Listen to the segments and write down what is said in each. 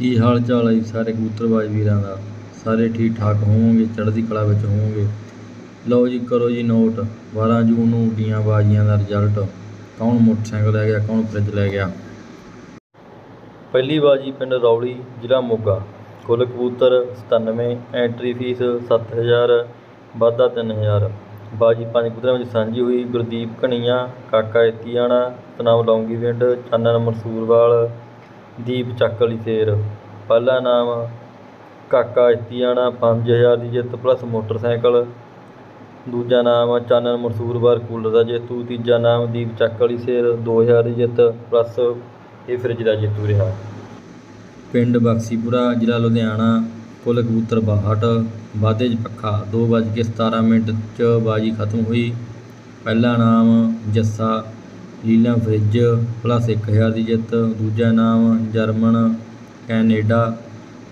ਕੀ ਹਾਲ ਚਾਲ ਹੈ ਜੀ ਸਾਰੇ ਕਬੂਤਰਬਾਜ਼ ਵੀਰਾਂ ਦਾ? ਸਾਰੇ ਠੀਕ ਠਾਕ ਹੋਵੋਗੇ, ਚੜ੍ਹਦੀ ਕਲਾ ਵਿੱਚ ਹੋਵੋਗੇ? ਲਓ ਜੀ, ਕਰੋ ਜੀ ਨੋਟ। 12 ਜੂਨ ਨੂੰ ਉੱਡੀਆਂ ਬਾਜ਼ੀਆਂ ਦਾ ਰਿਜ਼ਲਟ। ਕੌਣ ਮੋਟਰਸਾਈਕਲ ਲੈ ਗਿਆ, ਕੌਣ ਫਰਿੱਜ ਲੈ ਗਿਆ? ਪਹਿਲੀ ਬਾਜੀ ਪਿੰਡ ਰੌਲੀ, ਜ਼ਿਲ੍ਹਾ ਮੋਗਾ। ਕੁੱਲ ਕਬੂਤਰ 97 ਐਂਟਰੀ ਫੀਸ 7000 ਵਾਧਾ 3000 ਬਾਜੀ ਪੰਜ ਕਬੂਤਰਾਂ ਵਿੱਚ ਸਾਂਝੀ ਹੋਈ ਗੁਰਦੀਪ ਘਣੀਆਂ, ਕਾਕਾ ਏਤੀਆਣਾ ਤਨਾਮ ਲੌਂਗੀ ਪਿੰਡ ਚਾਨਣ ਮਨਸੂਰਵਾਲ ਦੀਪ ਚੱਕ ਵਾਲੀ ਸੇਰ। ਪਹਿਲਾ ਨਾਮ ਕਾਕਾ ਏਤੀਆਣਾ 5000 ਦੀ ਜਿੱਤ ਪਲੱਸ ਮੋਟਰਸਾਈਕਲ। ਦੂਜਾ ਨਾਮ ਚਾਨਣ ਮਨਸੂਰਵਾਰ, ਕੂਲਰ ਦਾ ਜੇਤੂ। ਤੀਜਾ ਨਾਮ ਦੀਪ ਚੱਕ ਵਾਲੀ ਸੇਰ 2000 ਦੀ ਜਿੱਤ ਪਲੱਸ ਇਹ ਫਰਿੱਜ ਦਾ ਜੇਤੂ ਰਿਹਾ। ਪਿੰਡ ਬਖਸ਼ੀਪੁਰਾ, ਜ਼ਿਲ੍ਹਾ ਲੁਧਿਆਣਾ ਕੁੱਲ ਕਬੂਤਰ 62 ਵਾਧੇ 'ਚ ਪੱਖਾ, ਦੋ ਵੱਜ ਕੇ 17 ਮਿੰਟ 'ਚ ਬਾਜੀ ਖਤਮ ਹੋਈ। ਪਹਿਲਾ ਨਾਮ ਜੱਸਾ ਲੀਲਾ ਫਰਿੱਜ, ਪਲੱਸ 1000 ਦੀ ਜਿੱਤ, ਦੂਜਾ ਨਾਮ ਜਰਮਨ, ਕੈਨੇਡਾ,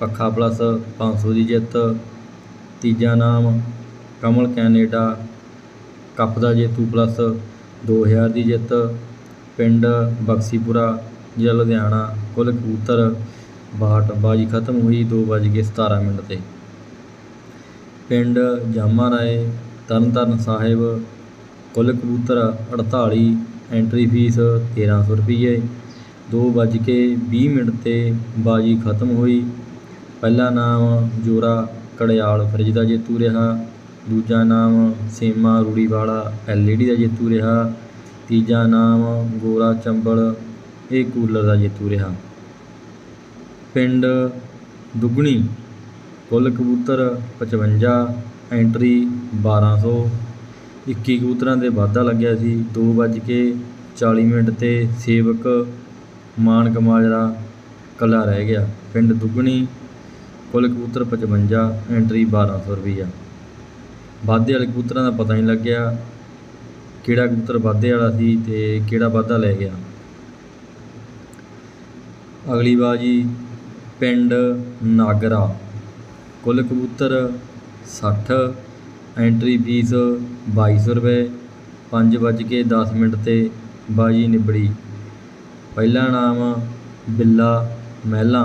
ਪੱਖਾ ਪਲੱਸ 500 ਦੀ ਜਿੱਤ, ਤੀਜਾ ਨਾਮ ਕਮਲ ਕੈਨੇਡਾ, ਕੱਪ ਦਾ ਜੇਤੂ ਪਲੱਸ 2000 ਦੀ ਜਿੱਤ, ਪਿੰਡ ਬਖਸ਼ੀਪੁਰਾ, ਜ਼ਿਲ੍ਹਾ ਲੁਧਿਆਣਾ, ਕੁੱਲ ਕਬੂਤਰ 62 ਬਾਜੀ ਖਤਮ ਹੋਈ ਦੋ ਵੱਜ ਕੇ 17 ਮਿੰਟ 'ਤੇ। ਪਿੰਡ ਜਾਮਾ ਰਾਏ, ਤਰਨਤਾਰਨ ਸਾਹਿਬ, ਕੁੱਲ ਕਬੂਤਰ 48 ਐਂਟਰੀ ਫੀਸ 1300 ਰੁਪਏ ਦੋ ਵੱਜ ਕੇ 20 ਮਿੰਟ 'ਤੇ ਬਾਜੀ ਖਤਮ ਹੋਈ। ਪਹਿਲਾ ਨਾਮ ਜੋਰਾ ਕੜਿਆਲ ਫਰਿੱਜ ਦਾ ਜੇਤੂ ਰਿਹਾ। ਦੂਜਾ ਨਾਮ ਸੇਮਾ ਰੂੜੀਵਾਲਾ ਐਲਈਡੀ ਦਾ ਜੇਤੂ ਰਿਹਾ। ਤੀਜਾ ਨਾਮ ਗੋਰਾ ਚੰਬਲ, ਇਹ ਕੂਲਰ ਦਾ ਜੇਤੂ ਰਿਹਾ। ਪਿੰਡ ਦੁੱਗਣੀ, ਕੁੱਲ ਕਬੂਤਰ 55 ਐਂਟਰੀ 1200 21 ਕਬੂਤਰਾਂ ਦੇ ਵਾਧਾ ਲੱਗਿਆ ਸੀ। ਦੋ ਵੱਜ ਕੇ 40 ਮਿੰਟ 'ਤੇ ਸੇਵਕ ਮਾਨ ਕਮਾਜਰਾ ਕੱਲਾ ਰਹਿ ਗਿਆ। ਪਿੰਡ ਦੁੱਗਣੀ, ਕੁੱਲ ਕਬੂਤਰ 55 ਐਂਟਰੀ 1200 ਰੁਪਈਆ। ਵਾਧੇ ਵਾਲੇ ਕਬੂਤਰਾਂ ਦਾ ਪਤਾ ਨਹੀਂ ਲੱਗਿਆ ਕਿਹੜਾ ਕਬੂਤਰ ਵਾਧੇ ਵਾਲਾ ਸੀ ਤੇ ਕਿਹੜਾ ਵਾਧਾ ਲੈ ਗਿਆ। ਅਗਲੀ ਬਾਜੀ ਪਿੰਡ ਨਾਗਰਾ, ਕੁੱਲ ਕਬੂਤਰ 60 ਐਂਟਰੀ ਫੀਸ 2200 ਰੁਪਏ, ਪੰਜ ਵੱਜ ਕੇ 10 ਮਿੰਟ 'ਤੇ ਬਾਜੀ ਨਿਬੜੀ। ਪਹਿਲਾ ਨਾਮ ਬਿੱਲਾ ਮਹਿਲਾ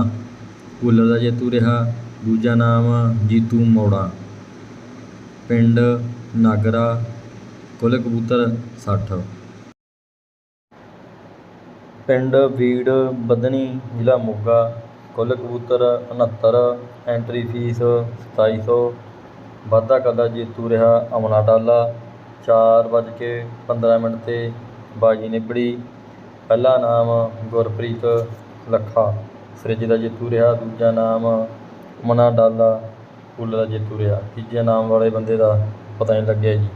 ਕੂਲਰ ਦਾ ਜੇਤੂ ਰਿਹਾ। ਦੂਜਾ ਨਾਮ ਜੀਤੂ ਮੋੜਾ। ਪਿੰਡ ਨਾਗਰਾ, ਕੁੱਲ ਕਬੂਤਰ 60 ਪਿੰਡ ਵੀੜ ਬੱਧਨੀ, ਜ਼ਿਲ੍ਹਾ ਮੋਗਾ, ਕੁੱਲ ਕਬੂਤਰ 69 ਐਂਟਰੀ ਫੀਸ 2700 ਵਾਧਾ ਕੱਲਾ ਜੇਤੂ ਰਿਹਾ ਅਮਨਾ ਡਾਲਾ ਚਾਰ ਵੱਜ ਕੇ 15 ਮਿੰਟ 'ਤੇ ਬਾਜੀ ਨਿਬੜੀ। ਪਹਿਲਾ ਨਾਮ ਗੁਰਪ੍ਰੀਤ ਲੱਖਾ, ਫਰਿੱਜ ਦਾ ਜੇਤੂ ਰਿਹਾ, ਦੂਜਾ ਨਾਮ ਮਨਾ ਡਾਲਾ ਕੂਲਰ ਦਾ ਜੇਤੂ ਰਿਹਾ। ਤੀਜੇ ਨਾਮ ਵਾਲੇ ਬੰਦੇ ਦਾ ਪਤਾ ਨਹੀਂ ਲੱਗਿਆ ਜੀ।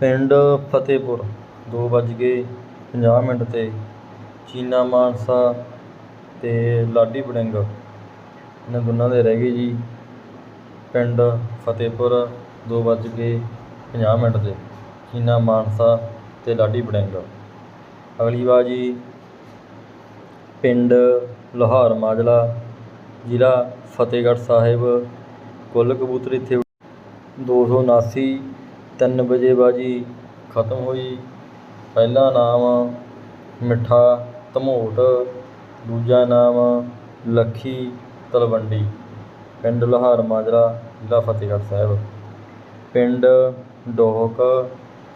ਪਿੰਡ ਫਤਿਹਪੁਰ, ਦੋ ਵੱਜ ਕੇ 50 ਮਿੰਟ 'ਤੇ ਚੀਨਾ ਮਾਨਸਾ ਤੇ ਲਾਡੀ ਵੜਿੰਗ ਇਹਨਾਂ ਦੋਨਾਂ ਦੇ ਰਹਿ ਗਏ ਜੀ। ਪਿੰਡ ਫਤਿਹਪੁਰ, ਦੋ ਵੱਜ ਕੇ 50 ਮਿੰਟ 'ਤੇ ਚੀਨਾ, ਮਾਨਸਾ ਤੇ ਲਾਡੀ ਵੜਿੰਗ ਅਗਲੀ ਬਾਜੀ ਪਿੰਡ ਲੋਹਾਰ ਮਾਜਲਾ, ਜ਼ਿਲ੍ਹਾ ਫਤਿਹਗੜ੍ਹ ਸਾਹਿਬ, ਕੁੱਲ ਕਬੂਤਰ ਇੱਥੇ 279 ਤਿੰਨ ਵਜੇ ਬਾਜੀ ਖਤਮ ਹੋਈ। ਪਹਿਲਾ ਨਾਮ ਮਿੱਠਾ ਧਮੋਟ, ਦੂਜਾ ਨਾਮ ਲੱਖੀ ਤਲਵੰਡੀ ਪਿੰਡ ਲੋਹਾਰ ਮਾਜਰਾ, ਜ਼ਿਲ੍ਹਾ ਫਤਿਹਗੜ੍ਹ ਸਾਹਿਬ। ਪਿੰਡ ਡੋਹਕ,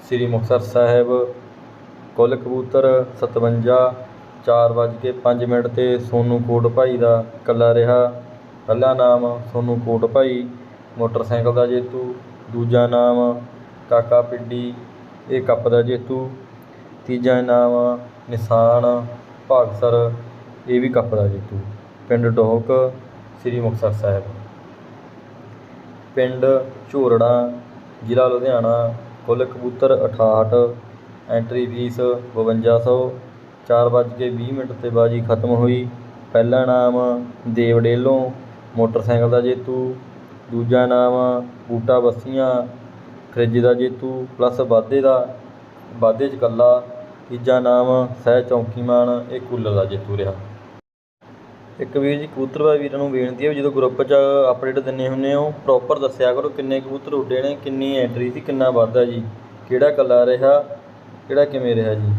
ਸ੍ਰੀ ਮੁਕਤਸਰ ਸਾਹਿਬ। ਕੁੱਲ ਕਬੂਤਰ 57 ਚਾਰ ਵੱਜ ਕੇ ਪੰਜ ਮਿੰਟ 'ਤੇ ਸੋਨੂ ਕੋਟ ਭਾਈ ਦਾ ਕੱਲਾ ਰਿਹਾ। ਪਹਿਲਾ ਨਾਮ ਸੋਨੂ ਕੋਟ ਭਾਈ, ਮੋਟਰਸਾਈਕਲ ਦਾ ਜੇਤੂ। ਦੂਜਾ ਨਾਮ ਕਾਕਾ ਪਿੱਡੀ, ਇਹ ਕੱਪ ਦਾ ਜੇਤੂ। ਤੀਜਾ ਨਾਮ ਨਿਸ਼ਾਨ, ਭਾਗਸਰ, ਇਹ ਵੀ ਕੱਪ ਦਾ ਜੇਤੂ। ਪਿੰਡ ਡੋਹਕ ਸ੍ਰੀ ਮੁਕਤਸਰ ਸਾਹਿਬ। ਪਿੰਡ ਝੋਰੜਾ, ਜ਼ਿਲ੍ਹਾ ਲੁਧਿਆਣਾ, ਕੁੱਲ ਕਬੂਤਰ 68 ਐਂਟਰੀ ਫੀਸ 5200 ਚਾਰ ਵੱਜ ਕੇ 20 ਮਿੰਟ 'ਤੇ ਬਾਜੀ ਖਤਮ ਹੋਈ। ਪਹਿਲਾ ਨਾਮ ਦੇਵਡੇਲੋਂ, ਮੋਟਰਸਾਈਕਲ ਦਾ ਜੇਤੂ। ਦੂਜਾ ਨਾਮ ਬੂਟਾ ਬੱਸੀਆਂ, ਫਰਿੱਜ ਦਾ ਜੇਤੂ ਪਲੱਸ ਵਾਧੇ ਦਾ, ਵਾਧੇ 'ਚ ਇਕੱਲਾ। ਤੀਜਾ ਨਾਮ ਸਹਿ ਚੌਂਕੀਮਾਨ, ਇਹ ਕੂਲਰ ਦਾ ਜੇਤੂ ਰਿਹਾ। ਇੱਕ ਵੀਰ ਜੀ ਕਬੂਤਰ ਕਬੂਤਰਬਾਜ਼ ਵੀਰਾਂ ਨੂੰ ਬੇਨਤੀ ਹੈ ਵੀ ਜਦੋਂ ਗਰੁੱਪ 'ਚ ਅਪਡੇਟ ਦਿੰਦੇ ਹੁੰਦੇ ਹੋ ਪ੍ਰੋਪਰ ਦੱਸਿਆ ਕਰੋ ਕਿੰਨੇ ਕਬੂਤਰ ਉੱਡੇ ਨੇ, ਕਿੰਨੀ ਐਂਟਰੀ ਸੀ, ਕਿੰਨਾ ਵਾਧਾ ਜੀ, ਕਿਹੜਾ ਕੱਲਾ ਰਿਹਾ, ਕਿਹੜਾ ਕਿਵੇਂ ਰਿਹਾ ਜੀ।